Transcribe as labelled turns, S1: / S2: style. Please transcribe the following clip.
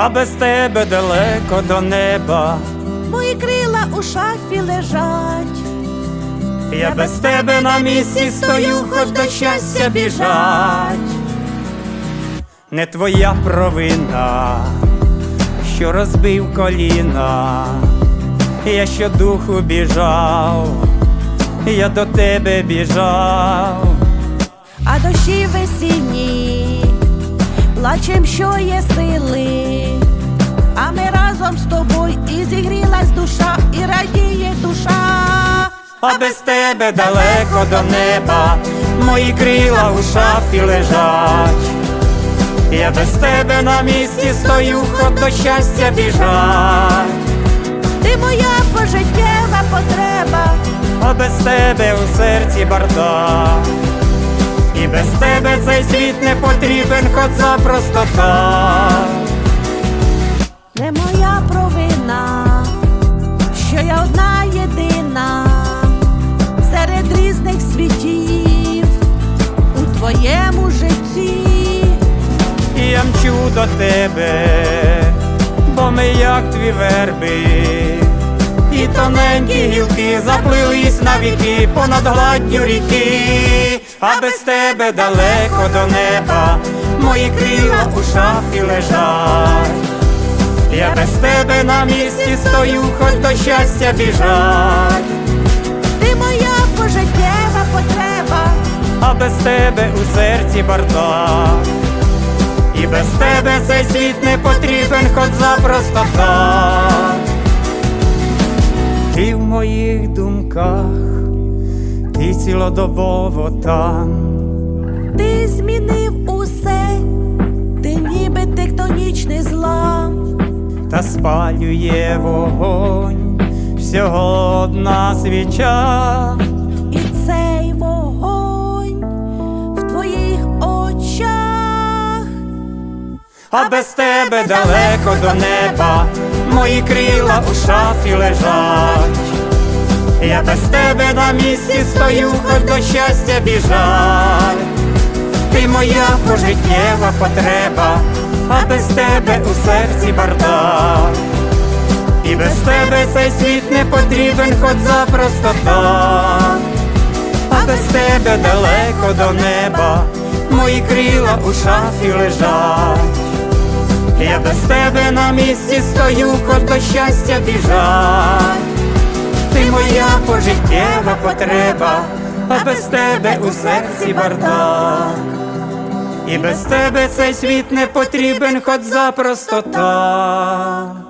S1: а без тебе далеко до неба.
S2: Мої крила у шафі лежать.
S1: Я без тебе на місці стою, хоч до щастя біжать. Не твоя провина, що розбив коліна, я щодуху біжав, я до тебе біжав.
S2: а дощі весінні, плачем, що є сили, а ми разом з тобою і зігрілась душа, і радіє душа.
S1: А без тебе далеко до неба, мої крила у шафі лежать. Я без тебе на місці стою, хоч до щастя біжать.
S2: Ти моя пожиттєва потреба,
S1: А без тебе у серці бардак І без тебе цей світ не потрібен, хоч запросто так
S2: не моя провина, що я одна єдина серед різних світів у твоєму житті.
S1: І я мчу до тебе, бо ми як дві верби, і тоненькі гілки заплились на віки понад гладдю ріки, а без тебе далеко до неба, мої крила у шафі лежать. Я без тебе на місці стою, хоч до щастя біжать,
S2: Ти моя пожиттєва потреба,
S1: а без тебе у серці бардак. І без тебе цей світ не потрібен, хоч запросто так. Ти в моїх думках, ти цілодобово там.
S2: ти змінив усе, ти ніби тектонічний злам.
S1: та спалює вогонь, всього одна свіча,
S2: І цей вогонь в твоїх очах.
S1: а без тебе далеко до неба, мої крила у шафі лежать. Я без тебе на місці стою, хоч до щастя біжать. Ти моя пожиттєва потреба, а без тебе у серці бардак. І без тебе цей світ не потрібен, хоч запросто так. А без тебе далеко до неба, мої крила у шафі лежать. Я без тебе на місці стою, хоч до щастя біжать. Ти моя пожиттєва потреба, а без тебе у серці бардак. І без тебе цей світ не потрібен, хоч запросто так.